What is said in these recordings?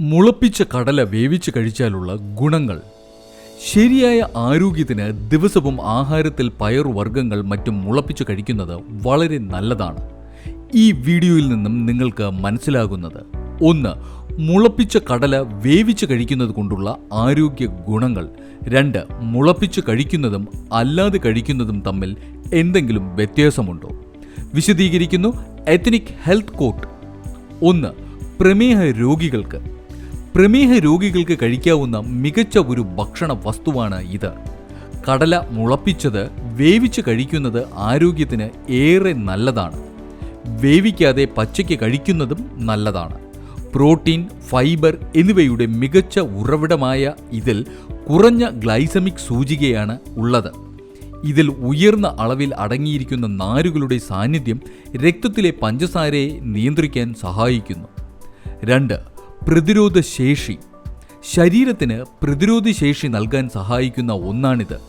മുളപ്പിച്ച കടല വേവിച്ച് കഴിച്ചാലുള്ള ഗുണങ്ങൾ. ശരിയായ ആരോഗ്യത്തിന് ദിവസവും ആഹാരത്തിൽ പയറുവർഗങ്ങൾ മറ്റും മുളപ്പിച്ച് കഴിക്കുന്നത് വളരെ നല്ലതാണ്. ഈ വീഡിയോയിൽ നിന്നും നിങ്ങൾക്ക് മനസ്സിലാകുന്നത്. ഒന്ന് മുളപ്പിച്ച കടല വേവിച്ച് കഴിക്കുന്നത് കൊണ്ടുള്ള ആരോഗ്യ ഗുണങ്ങൾ. രണ്ട് മുളപ്പിച്ച് കഴിക്കുന്നതും അല്ലാതെ കഴിക്കുന്നതും തമ്മിൽ എന്തെങ്കിലും വ്യത്യാസമുണ്ടോ? വിശദീകരിക്കുന്നു. എത്നിക് ഹെൽത്ത് കോട്ട് ഒന്ന് പ്രമേഹ രോഗികൾക്ക് പ്രമേഹ രോഗികൾക്ക് കഴിക്കാവുന്ന മികച്ച ഒരു ഭക്ഷണ വസ്തുവാണ് ഇത്. കടല മുളപ്പിച്ചത് വേവിച്ച് കഴിക്കുന്നത് ആരോഗ്യത്തിന് ഏറെ നല്ലതാണ്. വേവിക്കാതെ പച്ചയ്ക്ക് കഴിക്കുന്നതും നല്ലതാണ്. പ്രോട്ടീൻ ഫൈബർ എന്നിവയുടെ മികച്ച ഉറവിടമായ ഇതിൽ കുറഞ്ഞ ഗ്ലൈസമിക് സൂചികയാണ് ഉള്ളത്. ഇതിൽ ഉയർന്ന അളവിൽ അടങ്ങിയിരിക്കുന്ന നാരുകളുടെ സാന്നിധ്യം രക്തത്തിലെ പഞ്ചസാരയെ നിയന്ത്രിക്കാൻ സഹായിക്കുന്നു. രണ്ട് പ്രതിരോധ ശേഷി ശരീരത്തിന് പ്രതിരോധ ശേഷി നൽകാൻ സഹായിക്കുന്ന ഒന്നാണിത്.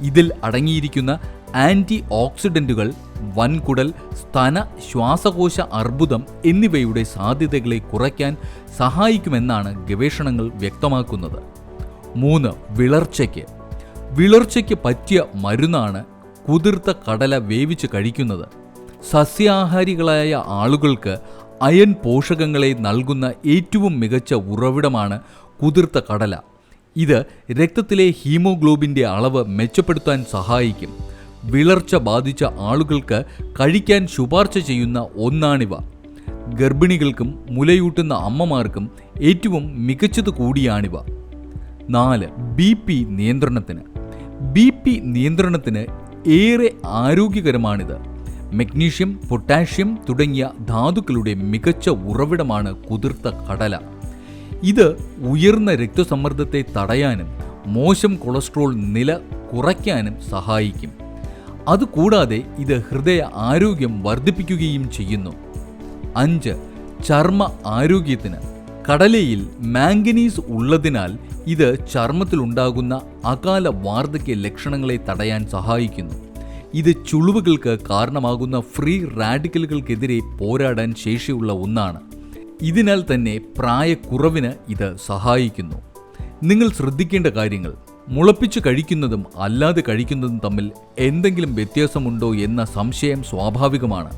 ഇതിൽ അടങ്ങിയിരിക്കുന്ന ആന്റി ഓക്സിഡന്റുകൾ വൻകുടൽ സ്തന ശ്വാസകോശ അർബുദം എന്നിവയുടെ സാധ്യതകളെ കുറയ്ക്കാൻ സഹായിക്കുമെന്നാണ് ഗവേഷണങ്ങൾ വ്യക്തമാക്കുന്നത്. മൂന്ന് വിളർച്ചയ്ക്ക്. വിളർച്ചയ്ക്ക് പറ്റിയ മരുന്നാണ് കുതിർത്ത കടല വേവിച്ച് കഴിക്കുന്നത്. സസ്യാഹാരികളായ ആളുകൾക്ക് അയൺ പോഷകങ്ങളെ നൽകുന്ന ഏറ്റവും മികച്ച ഉറവിടമാണ് കുതിർത്ത കടല. ഇത് രക്തത്തിലെ ഹീമോഗ്ലോബിന്റെ അളവ് മെച്ചപ്പെടുത്താൻ സഹായിക്കും. വിളർച്ച ബാധിച്ച ആളുകൾക്ക് കഴിക്കാൻ ശുപാർശ ചെയ്യുന്ന ഒന്നാണിവ. ഗർഭിണികൾക്കും മുലയൂട്ടുന്ന അമ്മമാർക്കും ഏറ്റവും മികച്ചത് കൂടിയാണിവ. നാല് ബി പി നിയന്ത്രണത്തിന്. ബി പി നിയന്ത്രണത്തിന് ഏറെ ആരോഗ്യകരമാണിത്. മഗ്നീഷ്യം പൊട്ടാഷ്യം തുടങ്ങിയ ധാതുക്കളുടെ മികച്ച ഉറവിടമാണ് കുതിർത്ത കടല. ഇത് ഉയർന്ന രക്തസമ്മർദ്ദത്തെ തടയാനും മോശം കൊളസ്ട്രോൾ നില കുറയ്ക്കാനും സഹായിക്കും. അതുകൂടാതെ ഇത് ഹൃദയ ആരോഗ്യം വർദ്ധിപ്പിക്കുകയും ചെയ്യുന്നു. അഞ്ച് ചർമ്മ ആരോഗ്യത്തിന്. കടലയിൽ മാംഗനീസ് ഉള്ളതിനാൽ ഇത് ചർമ്മത്തിലുണ്ടാകുന്ന അകാല വാർദ്ധക്യ ലക്ഷണങ്ങളെ തടയാൻ സഹായിക്കുന്നു. ഇത് ചുളിവുകൾക്ക് കാരണമാകുന്ന ഫ്രീ റാഡിക്കലുകൾക്കെതിരെ പോരാടാൻ ശേഷിയുള്ള ഒന്നാണ്. ഇതിനാൽ തന്നെ പ്രായക്കുറവിന് ഇത് സഹായിക്കുന്നു. നിങ്ങൾ ശ്രദ്ധിക്കേണ്ട കാര്യങ്ങൾ. മുളപ്പിച്ച് കഴിക്കുന്നതും അല്ലാതെ കഴിക്കുന്നതും തമ്മിൽ എന്തെങ്കിലും വ്യത്യാസമുണ്ടോ എന്ന സംശയം സ്വാഭാവികമാണ്.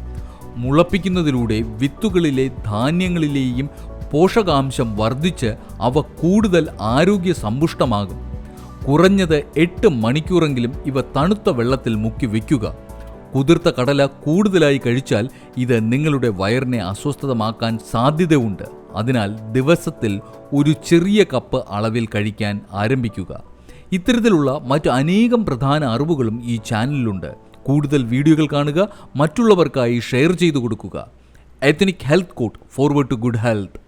മുളപ്പിക്കുന്നതിലൂടെ വിത്തുകളിലെ ധാന്യങ്ങളിലെയും പോഷകാംശം വർദ്ധിച്ച് അവ കൂടുതൽ ആരോഗ്യ സമ്പുഷ്ടമാകും കുറഞ്ഞത് എട്ട് മണിക്കൂറെങ്കിലും ഇവ തണുത്ത വെള്ളത്തിൽ മുക്കി വയ്ക്കുക കുതിർത്ത കടല കൂടുതലായി കഴിച്ചാൽ ഇത് നിങ്ങളുടെ വയറിനെ അസ്വസ്ഥതമാക്കാൻ സാധ്യതയുണ്ട്. അതിനാൽ ദിവസത്തിൽ ഒരു ചെറിയ കപ്പ് അളവിൽ കഴിക്കാൻ ആരംഭിക്കുക. ഇത്തരത്തിലുള്ള മറ്റു അനേകം പ്രധാന അറിവുകളും ഈ ചാനലിലുണ്ട്. കൂടുതൽ വീഡിയോകൾ കാണുക മറ്റുള്ളവർക്കായി ഷെയർ ചെയ്തു കൊടുക്കുക. Ethnic health court forward to good health